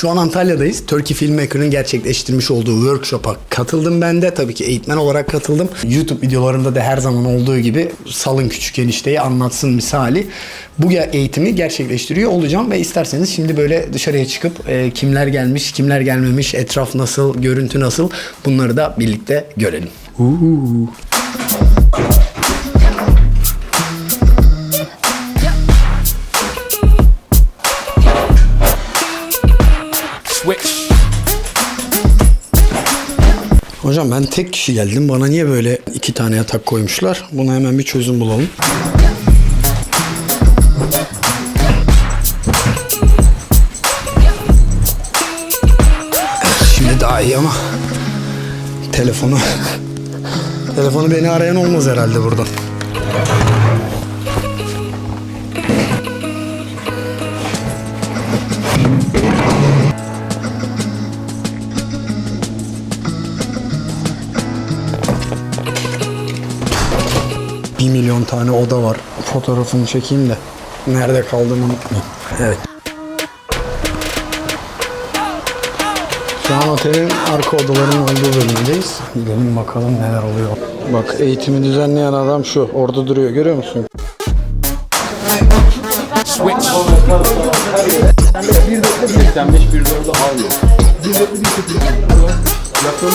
Şu an Antalya'dayız. Turkey Filmmaker'ın gerçekleştirmiş olduğu workshop'a katıldım ben de. Tabii ki eğitmen olarak katıldım. YouTube videolarımda da her zaman olduğu gibi salın küçük enişteyi anlatsın misali. Bu eğitimi gerçekleştiriyor olacağım ve isterseniz şimdi böyle dışarıya çıkıp e, kimler gelmiş, kimler gelmemiş, etraf nasıl, görüntü nasıl bunları da birlikte görelim. Uuu. Hocam ben tek kişi geldim. Bana niye böyle iki tane yatak koymuşlar? Buna hemen bir çözüm bulalım. Şimdi daha iyi ama telefonu telefonu beni arayan olmaz herhalde buradan. Bir milyon tane oda var. Fotoğrafını çekeyim de nerede kaldığımı unutmayayım. Evet. Şu an otelin arka odalarının olduğu bölümdeyiz. Gidelim bakalım neler oluyor. Bak eğitimi düzenleyen adam şu. Orada duruyor. Görüyor musun? Switch. bu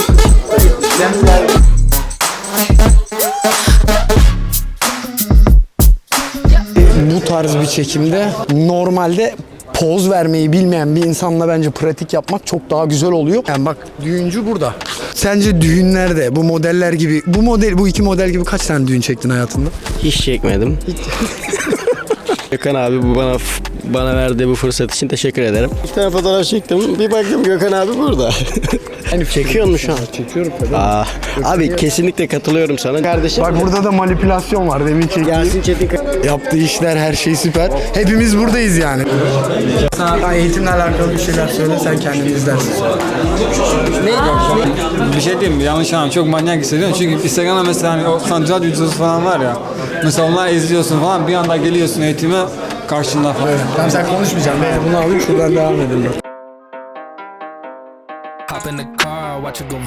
tarz bir çekimde normalde poz vermeyi bilmeyen bir insanla bence pratik yapmak çok daha güzel oluyor. Yani bak düğüncü burada. Sence düğünlerde bu modeller gibi bu model bu iki model gibi kaç tane düğün çektin hayatında? Hiç çekmedim. Gökhan abi bu bana bana verdiği bu fırsat için teşekkür ederim. Bir tane fotoğraf çektim. Bir baktım Gökhan abi burada. Yani Çekiyor musun şu an? Çekiyorum tabii. Aa, abi kesinlikle katılıyorum sana. Kardeşim Bak burada da manipülasyon var demin çektiğim. Yasin Çetin Yaptığı işler her şey süper. Hepimiz buradayız yani. Sana eğitimle alakalı bir şeyler söyle sen kendin izlersin. Bir şey diyeyim mi? Yanlış anlam. Çok manyak hissediyorum. Çünkü Instagram'da mesela hani o sanatçılar videosu falan var ya. Mesela onlar izliyorsun falan. Bir anda geliyorsun eğitime karşında falan. Tamam sen konuşmayacaksın. Ben bunu alayım şuradan devam edelim. Hop in the car, watch it go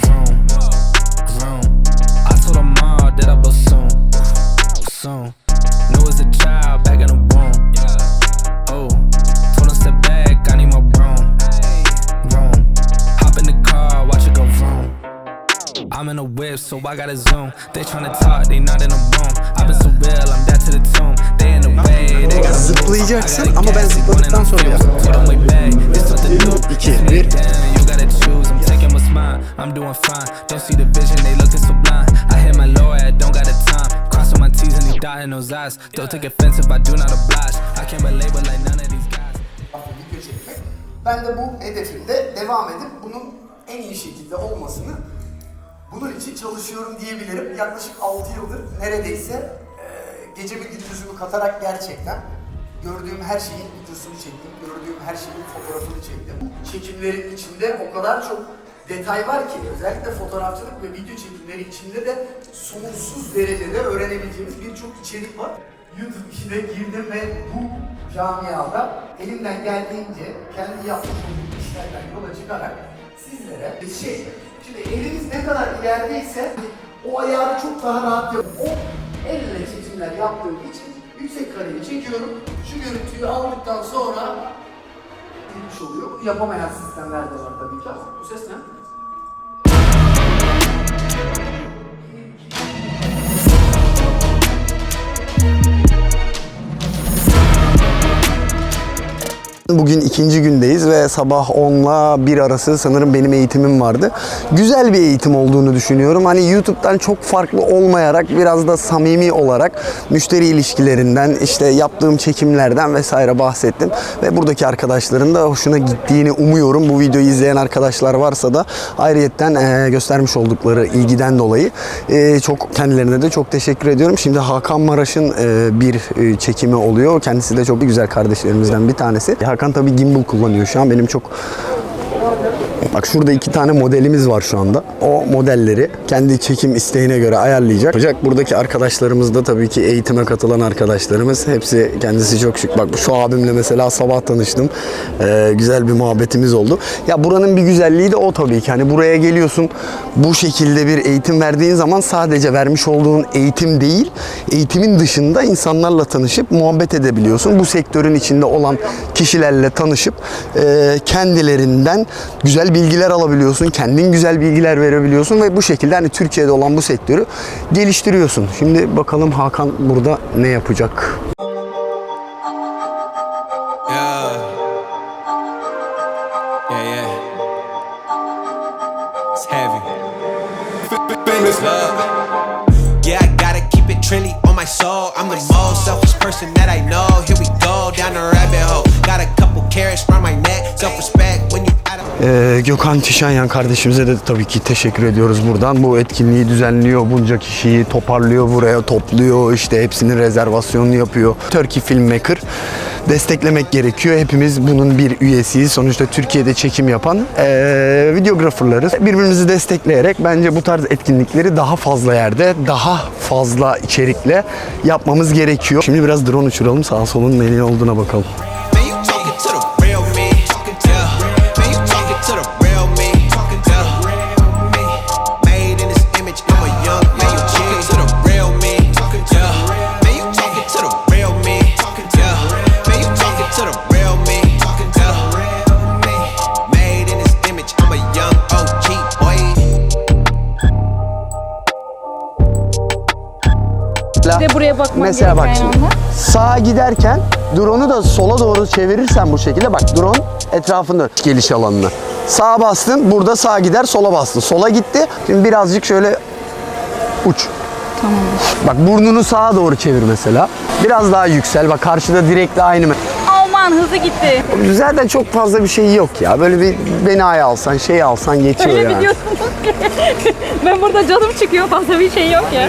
A whip, so I gotta zoom. They tryna talk, they not in the room. I've been so real, I'm dead to the tomb. They in the way, they gotta Zıplayacaksın ama ben zıpladıktan sonra I'm doing fine. Don't see the vision, they looking so blind. I hit my low, I don't got the time. Crossing my T's and they dotting those eyes. Don't take offense if I do not oblige. I can't labeled like none of these guys. Ben de bu hedefimde devam edip bunun en iyi şekilde olmasını bunun için çalışıyorum diyebilirim. Yaklaşık 6 yıldır neredeyse e, gece bir gündüzümü katarak gerçekten gördüğüm her şeyin videosunu çektim. Gördüğüm her şeyin fotoğrafını çektim. Çekimlerin içinde o kadar çok detay var ki özellikle fotoğrafçılık ve video çekimleri içinde de sonsuz derecede öğrenebileceğimiz birçok içerik var. YouTube işine girdim ve bu camiada elimden geldiğince kendi yapmış olduğum işlerden yola çıkarak sizlere şey, şimdi eliniz ilerideyse o ayarı çok daha rahat yapın. O elle çekimler yaptığım için yüksek kareyi çekiyorum. Şu görüntüyü aldıktan sonra girmiş oluyor. Yapamayan sistemler de var tabii ki. Bu ses ne? Bugün ikinci gündeyiz ve sabah 10 ile 1 arası sanırım benim eğitimim vardı. Güzel bir eğitim olduğunu düşünüyorum. Hani YouTube'dan çok farklı olmayarak biraz da samimi olarak müşteri ilişkilerinden işte yaptığım çekimlerden vesaire bahsettim. Ve buradaki arkadaşların da hoşuna gittiğini umuyorum. Bu videoyu izleyen arkadaşlar varsa da ayrıyetten göstermiş oldukları ilgiden dolayı çok kendilerine de çok teşekkür ediyorum. Şimdi Hakan Maraş'ın bir çekimi oluyor. Kendisi de çok güzel kardeşlerimizden bir tanesi. Hakan tabii gimbal kullanıyor şu an. Benim çok Bak şurada iki tane modelimiz var şu anda. O modelleri kendi çekim isteğine göre ayarlayacak. Yapacak. Buradaki arkadaşlarımız da tabii ki eğitime katılan arkadaşlarımız. Hepsi kendisi çok şık. Bak şu abimle mesela sabah tanıştım. Ee, güzel bir muhabbetimiz oldu. Ya buranın bir güzelliği de o tabii ki. Hani buraya geliyorsun bu şekilde bir eğitim verdiğin zaman sadece vermiş olduğun eğitim değil, eğitimin dışında insanlarla tanışıp muhabbet edebiliyorsun. Bu sektörün içinde olan kişilerle tanışıp e, kendilerinden güzel bilgiler alabiliyorsun. Kendin güzel bilgiler verebiliyorsun ve bu şekilde hani Türkiye'de olan bu sektörü geliştiriyorsun. Şimdi bakalım Hakan burada ne yapacak? My soul. I'm the Ee, Gökhan Tişanyan kardeşimize de tabii ki teşekkür ediyoruz buradan. Bu etkinliği düzenliyor, bunca kişiyi toparlıyor buraya, topluyor, işte hepsinin rezervasyonunu yapıyor. Turkey Filmmaker desteklemek gerekiyor. Hepimiz bunun bir üyesiyiz. Sonuçta Türkiye'de çekim yapan ee, videographerlarız. Birbirimizi destekleyerek bence bu tarz etkinlikleri daha fazla yerde, daha fazla içerikle yapmamız gerekiyor. Şimdi biraz drone uçuralım, sağ solun neyi olduğuna bakalım. Bir de buraya bakman Mesela bak şimdi. onlar. Sağa giderken drone'u da sola doğru çevirirsen bu şekilde bak drone etrafında geliş alanını. Sağa bastın burada sağa gider sola bastın. Sola gitti. Şimdi birazcık şöyle uç. Tamam. Bak burnunu sağa doğru çevir mesela. Biraz daha yüksel. Bak karşıda direkle aynı. Mı? Aman hızı gitti. Zaten çok fazla bir şey yok ya. Böyle bir binayı alsan, şey alsan yetiyor Öyle yani. ki? ben burada canım çıkıyor fazla bir şey yok ya.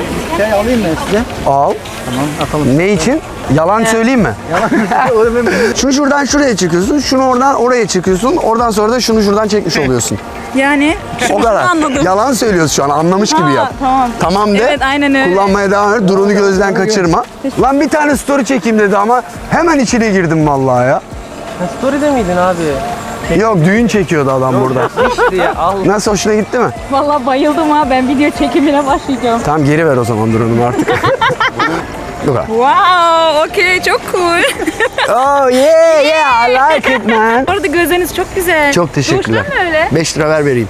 Al. Tamam atalım. Ne için? Yalan söyleyeyim mi? Yalan. şunu şuradan şuraya çekiyorsun, şunu oradan oraya çekiyorsun. Oradan sonra da şunu şuradan çekmiş oluyorsun. Yani O kadar. anladım. Yalan söylüyorsun şu an. Anlamış gibi Ha, yap. tamam. Tamam de. Evet, aynen öyle. Kullanmaya devam et. Drone'u gözden kaçırma. Lan bir tane story çekeyim dedi ama hemen içine girdim vallahi ya. Story'de miydin abi? Yok düğün çekiyordu adam burada. İşte ya al. Nasıl hoşuna gitti mi? Vallahi bayıldım ha ben video çekimine başlayacağım. Tamam geri ver o zaman drone'umu artık. Kadar. Wow, okey çok cool. Oh yeah yeah I like it man. Bu arada gözleriniz çok güzel. Çok teşekkürler. Doğuştan mı öyle? 5 lira ver vereyim.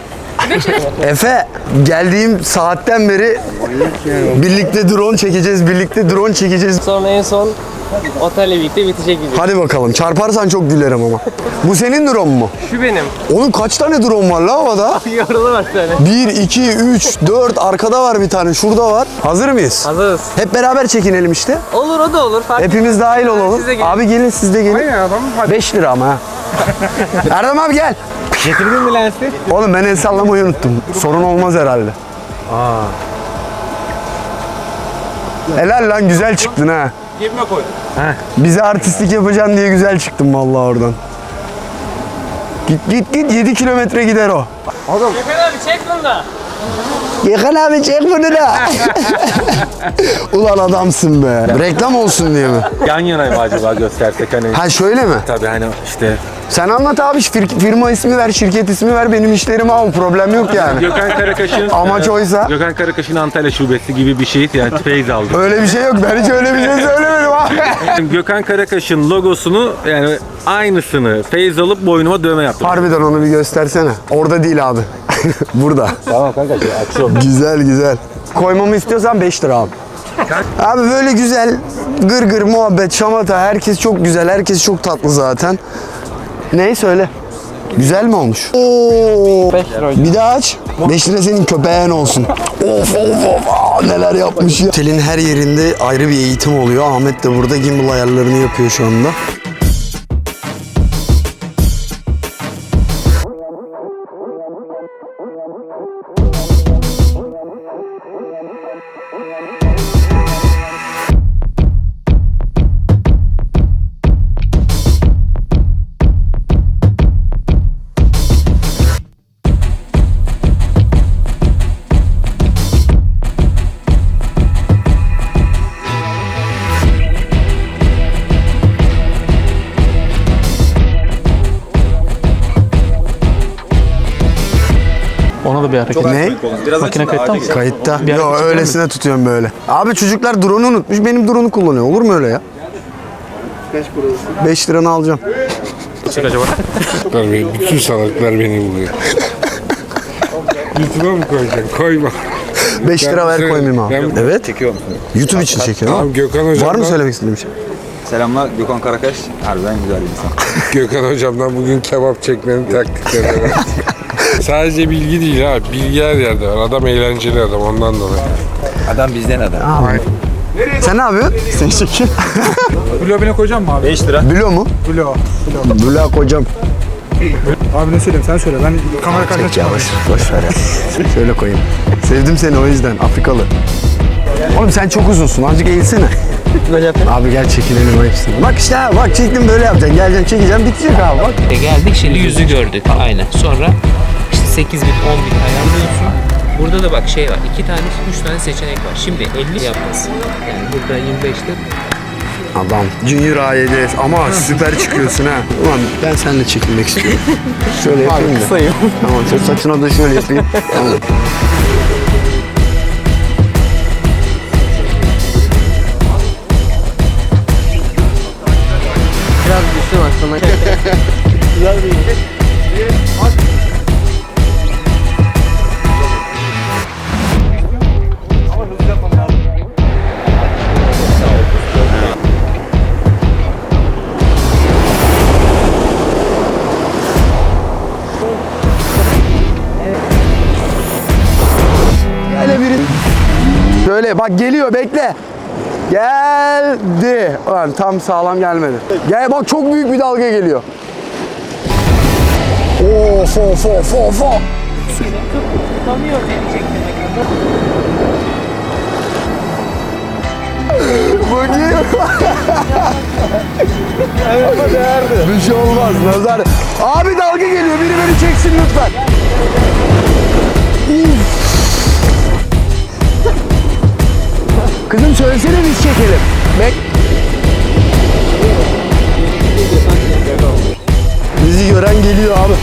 Efe geldiğim saatten beri birlikte drone çekeceğiz, birlikte drone çekeceğiz. Sonra en son otelle birlikte bitecek video. Hadi bakalım çarparsan çok gülerim ama. Bu senin drone mu? Şu benim. Oğlum kaç tane drone var la havada? Yorulu var tane. 1, 2, 3, 4 arkada var bir tane şurada var. Hazır mıyız? Hazırız. Hep beraber çekinelim işte. Olur o da olur. Fark Hepimiz dahil olalım. Siz de gelin. Abi gelin siz de gelin. 5 lira ama ha. Erdem abi gel. Getirdin mi lensi? Oğlum ben el sallamayı unuttum. Sorun olmaz herhalde. Helal lan güzel çıktın ha. Cebime Bize artistlik yapacaksın diye güzel çıktım vallahi oradan. Git git git 7 kilometre gider o. Gökhan abi çek bunu da. Gökhan abi çek bunu da. Ulan adamsın be. Reklam olsun diye mi? yan yana mı acaba göstersek hani Ha şöyle mi? tabii hani işte Sen anlat abi fir- firma ismi ver, şirket ismi ver, benim işlerimi al. Problem yok yani. Gökhan Karakaş'ın Amaç e, oysa? Gökhan Karakaş'ın Antalya şubesi gibi bir şey yani feyz aldı. Öyle bir şey yok. Ben hiç öyle bir şey söylemedim. Gökhan Karakaş'ın logosunu yani aynısını feyz alıp boynuma dövme yaptım. Harbiden onu bir göstersene. Orada değil abi. Burada. Tamam kanka açıyorum. Güzel güzel. Koymamı istiyorsan 5 lira abi. Abi böyle güzel gır gır muhabbet şamata herkes çok güzel herkes çok tatlı zaten. Neyi söyle. Güzel mi olmuş? Oo. 5 lira hocam. Bir daha aç. 5 lira senin köpeğin olsun. Of of of aa, neler yapmış ya. Telin her yerinde ayrı bir eğitim oluyor. Ahmet de burada gimbal ayarlarını yapıyor şu anda. Bir hareket. Ne? Makine kayıtta mı? Kayıtta. Bir Yo hareket öylesine tutuyorum böyle. Abi çocuklar drone'u unutmuş. Benim drone'u kullanıyor. Olur mu öyle ya? Kaç 5 liranı alacağım. Bütün salaklar beni buluyor. YouTube'a mı koyacaksın? Koyma. 5 lira ver koymayayım abi. ben- evet. Çekiyor musun? YouTube için çekiyorum. Tamam Gökhan Var hocamdan, mı söylemek istediğin bir şey? Selamlar Gökhan Karakaş. Harbiden güzel bir insan. Gökhan hocamdan bugün kebap çekmenin taktikleri var. Sadece bilgi değil ha. Bilgi her yerde var. Adam eğlenceli adam ondan dolayı. Adam bizden adam. Sen ne yapıyorsun? Sen çekiyor. Blobine koyacağım mı abi? 5 lira. Bilo mu? Blo. Bilo kocam. Abi ne söyleyeyim sen söyle. Ben kamera karşısına Çek ya boş, boş ver ya. Şöyle koyayım. Sevdim seni o yüzden Afrikalı. Oğlum sen çok uzunsun azıcık eğilsene. Böyle yapayım. Abi gel çekilelim ayıpsın. Bak işte ha, bak çektim böyle yapacaksın. Geleceksin çekeceğim bitecek abi bak. E geldik şimdi yüzü gördük. Aynen. Sonra 8 bin 10 bin ayarlıyorsun. Burada da bak şey var. 2 tane 3 tane seçenek var. Şimdi 50 yapmasın. Yani burada 25'te Adam Junior A7 ama süper çıkıyorsun ha. Ulan ben seninle çekilmek istiyorum. Şöyle yapayım da. kısayım. Tamam şu saçına da şöyle yapayım. Tamam. Biraz düştüm aslında. Güzel bir Bak geliyor bekle. Geldi. Ulan tam sağlam gelmedi. Gel bak çok büyük bir dalga geliyor. Of of of of of. Bakayım. bir şey olmaz nazar. Abi dalga geliyor biri beni çeksin lütfen. Kızım söylesene biz çekelim. Bek. Bizi gören geliyor abi.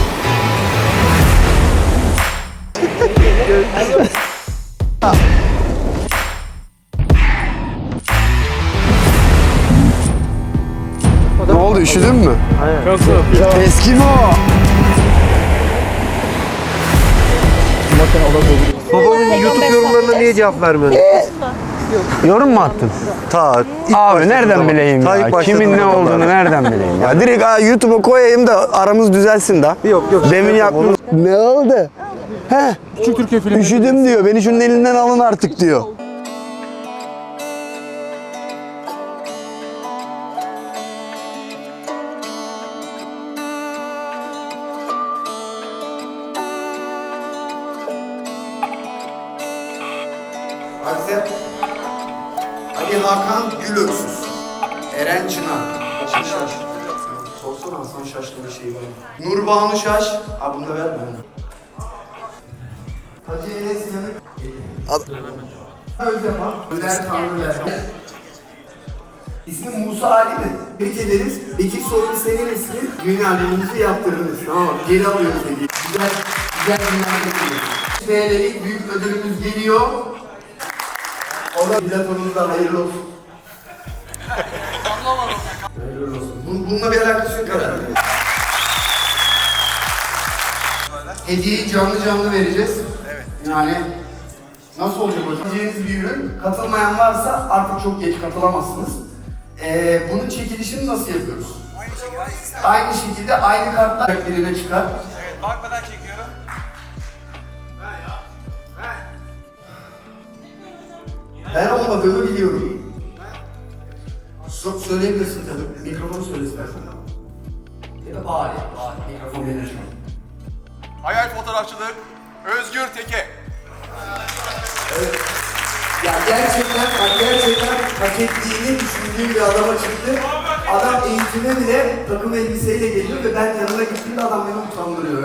ne oldu üşüdün mü? Hayır. Eskimo. Babamın YouTube yorumlarına niye cevap vermiyorsun? Yorum mu attın? Ta. Abi nereden bileyim Ta ya? ilk Kimin ne zaman olduğunu nereden bileyim ya? Direkt ha, YouTube'a koyayım da aramız düzelsin da. Yok yok. Demin yaptım. Ne oldu? He? Küçük Türkiye filmi. Üşüdüm diyor. Beni şunun elinden alın artık diyor. Özdemir. Öder Tanrıver. İsmi Musa Ali mi? Tebrik ederiz. Bekir Soylu senin ismin. Düğün albümümüzü yaptırdınız. Tamam mı? Geri alıyoruz hediye. Güzel, güzel günler getiriyoruz. TL'lik büyük ödülümüz geliyor. O da platonumuzda hayırlı olsun. hayırlı olsun. Bun- Bununla bir alakası yok herhalde. Hediyeyi canlı canlı vereceğiz. Evet. Yani nasıl olacak hocam? Diyeceğiniz bir ürün. Katılmayan varsa artık çok geç katılamazsınız. Ee, bunun çekilişini nasıl yapıyoruz? Aynı şekilde aynı kartlar birine çıkar. Evet, bakmadan çekiyorum. Ben olmadığımı biliyorum. So söyleyebilirsin tabii. Mikrofonu söyle istersen. Ya da ya, bağır. Mikrofon an. Hayal fotoğrafçılık Özgür Teke. Ya gerçekten, bak gerçekten hak ettiğini düşündüğüm bir adama çıktı. Adam eğitime bile takım elbiseyle geliyor ve ben yanına gittiğimde adam beni utandırıyor.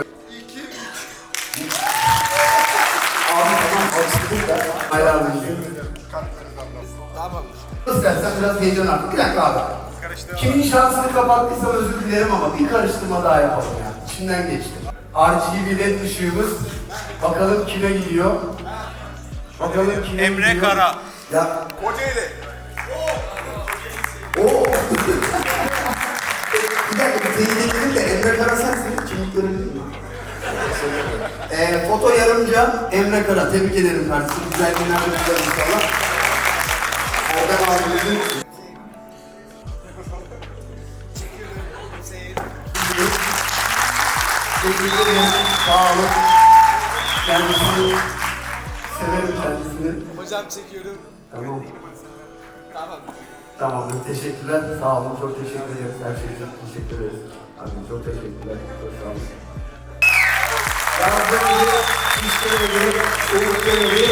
Abi tamam, alıştık da. Ayarlayın. Tamam. İstersen biraz heyecan artık. Bir dakika abi. Kimin şansını kapattıysam özür dilerim ama bir karıştırma daha yapalım yani. İçinden geçti. RGB led ışığımız Bakalım kime gidiyor. Bakalım kime Emre gidiyor. Kara. Ya Kocaeli. Oo. bir dakika teyit edelim de Emre Kara sensin. Kimlik görebilir miyim? Ee, foto yarımca Emre Kara. Tebrik ederim kardeşim. Güzel günler diliyorum inşallah. Erdem abimizin Teşekkür ederim. Sağ olun. Kendisini severim kendisini. Hocam çekiyorum. Tamam. Tamam. Tamamdır. Teşekkürler. Sağ olun. Çok teşekkür ederiz. Her şey için teşekkür ederiz. Abi çok teşekkürler. Çok sağ olun. Yardımcı işlemedi, soğuklemedi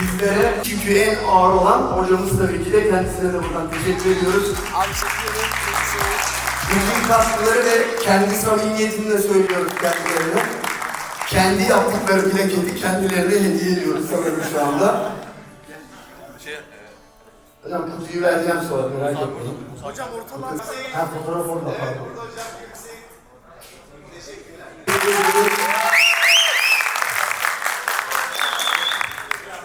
bizlere. Çünkü en ağır olan hocamız tabii ki de kendisine de buradan teşekkür ediyoruz. Abi çekiyorum. Bütün katkıları ve kendi samimiyetimle söylüyoruz kendilerine kendi yaptıkları plaketi kendilerine hediye ediyoruz sanırım şu anda. Şey, e, hocam kutuyu vereceğim sonra merak etmeyin. Hocam ortalar. Ha fotoğraf orada. Evet, orada hocam Teşekkürler.